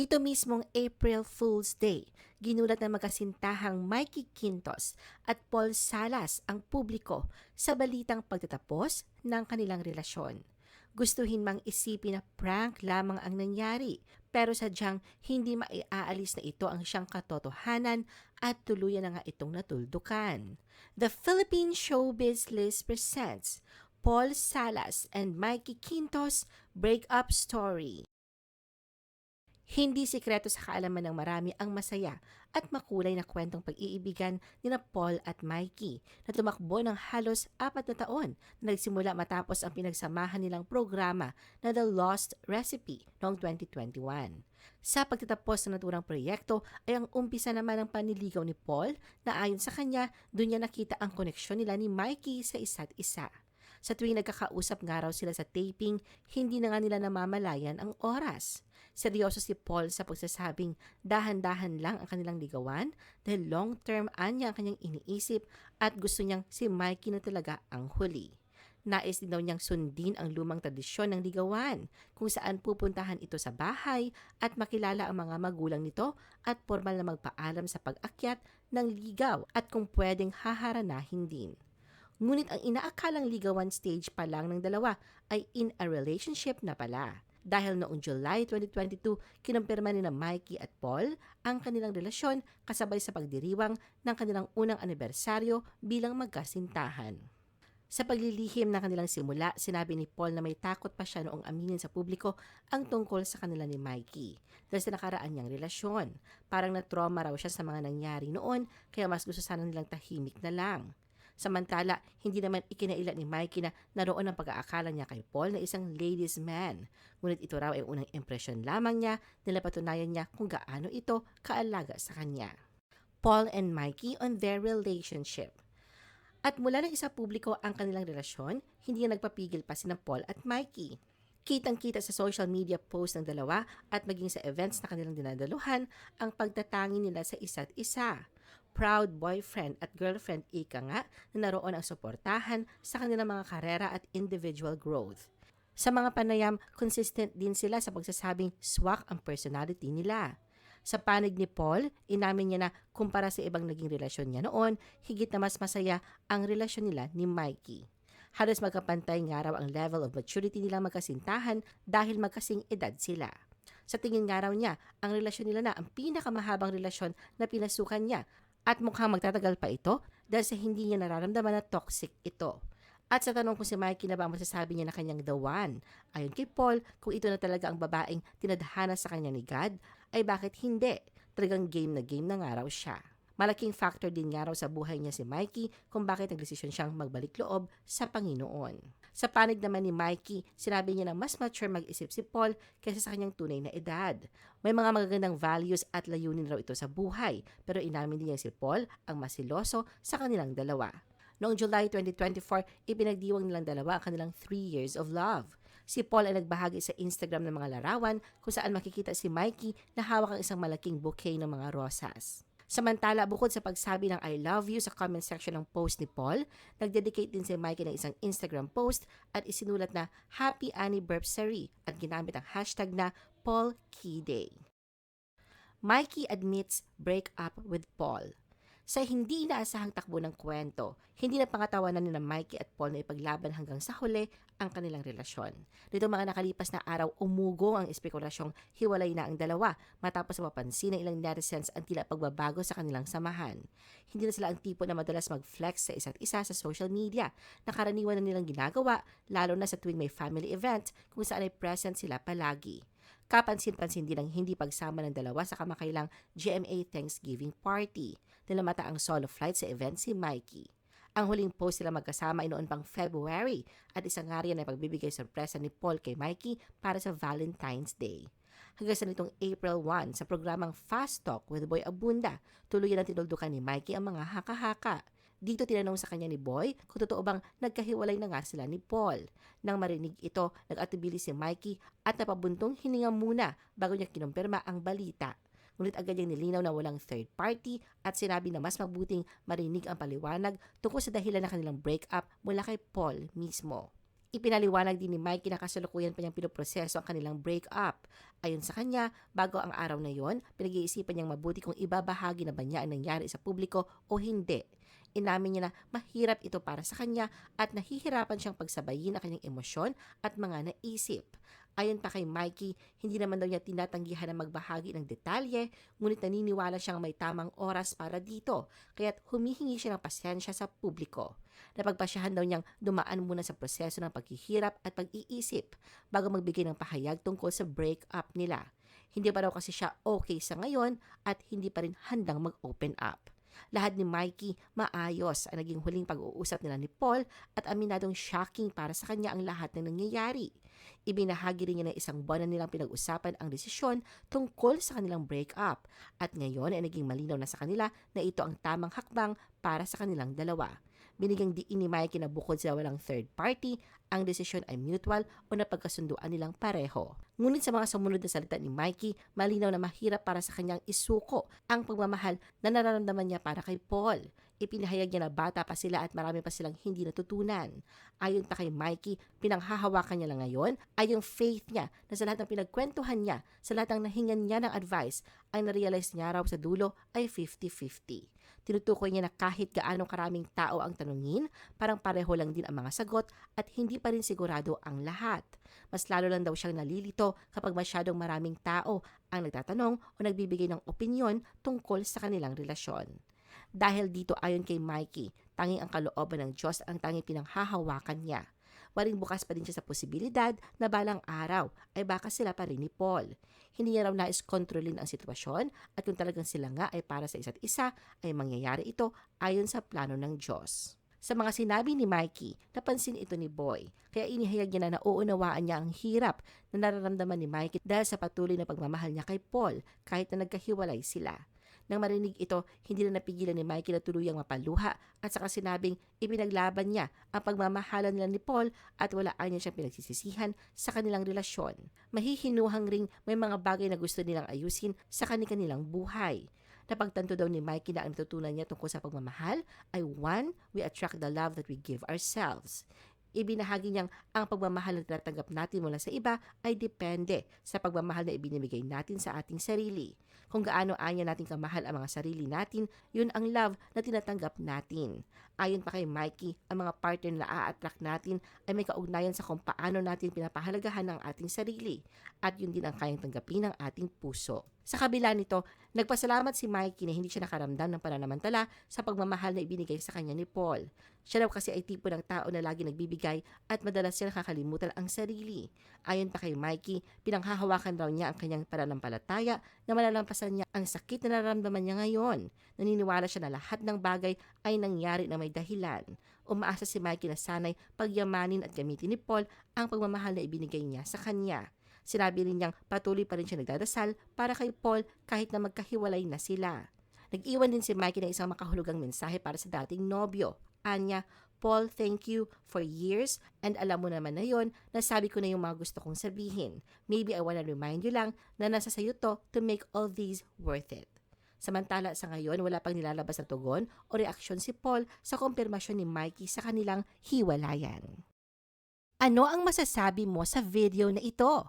Nito mismong April Fool's Day, ginulat ng magkasintahang Mikey Quintos at Paul Salas ang publiko sa balitang pagtatapos ng kanilang relasyon. Gustuhin mang isipin na prank lamang ang nangyari pero sadyang hindi maiaalis na ito ang siyang katotohanan at tuluyan na nga itong natuldukan. The Philippine Showbiz List presents Paul Salas and Mikey Quintos Breakup Story. Hindi sikreto sa kaalaman ng marami ang masaya at makulay na kwentong pag-iibigan ni na Paul at Mikey na tumakbo ng halos apat na taon na nagsimula matapos ang pinagsamahan nilang programa na The Lost Recipe noong 2021. Sa pagtatapos ng naturang proyekto ay ang umpisa naman ng paniligaw ni Paul na ayon sa kanya doon niya nakita ang koneksyon nila ni Mikey sa isa't isa. Sa tuwing nagkakausap nga raw sila sa taping, hindi na nga nila namamalayan ang oras. Seryoso si Paul sa pagsasabing dahan-dahan lang ang kanilang ligawan dahil long-term anya ang kanyang iniisip at gusto niyang si Mikey na talaga ang huli. Nais din daw niyang sundin ang lumang tradisyon ng ligawan kung saan pupuntahan ito sa bahay at makilala ang mga magulang nito at formal na magpaalam sa pag-akyat ng ligaw at kung pwedeng haharanahin din. Ngunit ang inaakalang ligawan stage pa lang ng dalawa ay in a relationship na pala. Dahil noong July 2022, kinumpirma ni na Mikey at Paul ang kanilang relasyon kasabay sa pagdiriwang ng kanilang unang anibersaryo bilang magkasintahan. Sa paglilihim ng kanilang simula, sinabi ni Paul na may takot pa siya noong aminin sa publiko ang tungkol sa kanila ni Mikey dahil sa nakaraan niyang relasyon. Parang na-trauma raw siya sa mga nangyari noon kaya mas gusto sana nilang tahimik na lang. Samantala, hindi naman ikinaila ni Mikey na naroon ang pag-aakala niya kay Paul na isang ladies man. Ngunit ito raw ay unang impresyon lamang niya nila patunayan niya kung gaano ito kaalaga sa kanya. Paul and Mikey on their relationship. At mula ng isa publiko ang kanilang relasyon, hindi na nagpapigil pa sina Paul at Mikey. Kitang-kita sa social media post ng dalawa at maging sa events na kanilang dinadaluhan ang pagtatangi nila sa isa't isa proud boyfriend at girlfriend ika nga na naroon ang suportahan sa kanilang mga karera at individual growth. Sa mga panayam, consistent din sila sa pagsasabing swak ang personality nila. Sa panig ni Paul, inamin niya na kumpara sa ibang naging relasyon niya noon, higit na mas masaya ang relasyon nila ni Mikey. Halos magkapantay nga raw ang level of maturity nila magkasintahan dahil magkasing edad sila. Sa tingin nga raw niya, ang relasyon nila na ang pinakamahabang relasyon na pinasukan niya at mukhang magtatagal pa ito dahil sa hindi niya nararamdaman na toxic ito. At sa tanong kung si Mikey na ba masasabi niya na kanyang the one, ayon kay Paul, kung ito na talaga ang babaeng tinadhana sa kanya ni God, ay bakit hindi? Talagang game na game na nga raw siya. Malaking factor din nga raw sa buhay niya si Mikey kung bakit nagdesisyon siyang magbalik loob sa Panginoon. Sa panig naman ni Mikey, sinabi niya na mas mature mag-isip si Paul kaysa sa kanyang tunay na edad. May mga magagandang values at layunin raw ito sa buhay, pero inamin din niya si Paul ang masiloso sa kanilang dalawa. Noong July 2024, ipinagdiwang nilang dalawa ang kanilang 3 years of love. Si Paul ay nagbahagi sa Instagram ng mga larawan kung saan makikita si Mikey na hawak ang isang malaking bouquet ng mga rosas. Samantala, bukod sa pagsabi ng I love you sa comment section ng post ni Paul, nagdedicate din si Mikey ng isang Instagram post at isinulat na Happy Anniversary at ginamit ang hashtag na Paul Key Day. Mikey admits break up with Paul. Sa hindi inaasahang takbo ng kwento, hindi na pangatawanan ni na Mikey at Paul na ipaglaban hanggang sa huli ang kanilang relasyon. Dito mga nakalipas na araw, umugong ang espekulasyong hiwalay na ang dalawa matapos mapansin ng ilang netizens ang tila pagbabago sa kanilang samahan. Hindi na sila ang tipo na madalas mag-flex sa isa't isa sa social media. Nakaraniwan na nilang ginagawa, lalo na sa tuwing may family event kung saan ay present sila palagi. Kapansin-pansin din ang hindi pagsama ng dalawa sa kamakailang GMA Thanksgiving Party. Nilamata ang solo flight sa event si Mikey. Ang huling post sila magkasama ay noon pang February at isang nga riyan ay pagbibigay sorpresa ni Paul kay Mikey para sa Valentine's Day. Hanggang sa nitong April 1 sa programang Fast Talk with Boy Abunda, tuluyan ang tinuldukan ni Mikey ang mga haka-haka. Dito tinanong sa kanya ni Boy kung totoo bang nagkahiwalay na nga sila ni Paul. Nang marinig ito, nag-atubili si Mikey at napabuntong hininga muna bago niya kinumpirma ang balita. Ngunit agad niyang nilinaw na walang third party at sinabi na mas mabuting marinig ang paliwanag tungkol sa dahilan ng kanilang breakup mula kay Paul mismo. Ipinaliwanag din ni Mikey na kasalukuyan pa niyang pinoproseso ang kanilang breakup. Ayon sa kanya, bago ang araw na yon, pinag-iisipan niyang mabuti kung ibabahagi na ba niya ang nangyari sa publiko o hindi. Inamin niya na mahirap ito para sa kanya at nahihirapan siyang pagsabayin ang kanyang emosyon at mga naisip. Ayon pa kay Mikey, hindi naman daw niya tinatanggihan na magbahagi ng detalye, ngunit naniniwala siyang may tamang oras para dito, kaya't humihingi siya ng pasensya sa publiko. Napagpasyahan daw niyang dumaan muna sa proseso ng paghihirap at pag-iisip bago magbigay ng pahayag tungkol sa breakup nila. Hindi pa raw kasi siya okay sa ngayon at hindi pa rin handang mag-open up. Lahat ni Mikey maayos ang naging huling pag-uusap nila ni Paul at aminadong shocking para sa kanya ang lahat ng nangyayari. Ibinahagi rin niya na isang buwan na nilang pinag-usapan ang desisyon tungkol sa kanilang breakup at ngayon ay naging malinaw na sa kanila na ito ang tamang hakbang para sa kanilang dalawa. Binigyang diin ni Mikey na bukod sa walang third party, ang desisyon ay mutual o napagkasunduan nilang pareho. Ngunit sa mga sumunod na salita ni Mikey, malinaw na mahirap para sa kanyang isuko ang pagmamahal na nararamdaman niya para kay Paul. Ipinahayag niya na bata pa sila at marami pa silang hindi natutunan. Ayon pa kay Mikey, pinanghahawakan niya lang ngayon ay yung faith niya na sa lahat ng pinagkwentuhan niya, sa lahat ng nahingan niya ng advice, ay narealize niya raw sa dulo ay 50-50. Tinutukoy niya na kahit gaano karaming tao ang tanungin, parang pareho lang din ang mga sagot at hindi pa rin sigurado ang lahat. Mas lalo lang daw siyang nalilito kapag masyadong maraming tao ang nagtatanong o nagbibigay ng opinyon tungkol sa kanilang relasyon. Dahil dito ayon kay Mikey, tanging ang kalooban ng Diyos ang tanging pinanghahawakan niya. Waring bukas pa din siya sa posibilidad na balang araw ay baka sila pa rin ni Paul. Hindi niya raw nais kontrolin ang sitwasyon at kung talagang sila nga ay para sa isa't isa ay mangyayari ito ayon sa plano ng Diyos. Sa mga sinabi ni Mikey, napansin ito ni Boy, kaya inihayag niya na nauunawaan niya ang hirap na nararamdaman ni Mikey dahil sa patuloy na pagmamahal niya kay Paul kahit na nagkahiwalay sila. Nang marinig ito, hindi na napigilan ni Mikey na tuluyang mapaluha at saka sinabing ipinaglaban niya ang pagmamahalan nila ni Paul at walaan niya siyang pinagsisisihan sa kanilang relasyon. Mahihinuhang ring may mga bagay na gusto nilang ayusin sa kanilang buhay. Napagtanto daw ni Mikey na ang natutunan niya tungkol sa pagmamahal ay one, we attract the love that we give ourselves. Ibinahagi niyang ang pagmamahal na tinatanggap natin mula sa iba ay depende sa pagmamahal na ibinibigay natin sa ating sarili. Kung gaano anya natin kamahal ang mga sarili natin, yun ang love na tinatanggap natin. Ayon pa kay Mikey, ang mga partner na a-attract natin ay may kaugnayan sa kung paano natin pinapahalagahan ang ating sarili at yun din ang kayang tanggapin ng ating puso. Sa kabila nito, nagpasalamat si Mikey na hindi siya nakaramdam ng pananamantala sa pagmamahal na ibinigay sa kanya ni Paul. Siya daw kasi ay tipo ng tao na lagi nagbibigay at madalas siya nakakalimutan ang sarili. Ayon pa kay Mikey, pinanghahawakan daw niya ang kanyang pananampalataya na malalampasan niya ang sakit na nararamdaman niya ngayon. Naniniwala siya na lahat ng bagay ay nangyari na may dahilan. Umaasa si Mikey na sanay pagyamanin at gamitin ni Paul ang pagmamahal na ibinigay niya sa kanya. Sinabi rin niyang patuloy pa rin siya nagdadasal para kay Paul kahit na magkahiwalay na sila. Nag-iwan din si Mikey ng isang makahulugang mensahe para sa dating nobyo. Anya, Paul, thank you for years and alam mo naman na yon, nasabi ko na yung mga gusto kong sabihin. Maybe I wanna remind you lang na nasa sayo to to make all these worth it. Samantala sa ngayon, wala pang nilalabas na tugon o reaksyon si Paul sa kumpirmasyon ni Mikey sa kanilang hiwalayan. Ano ang masasabi mo sa video na ito?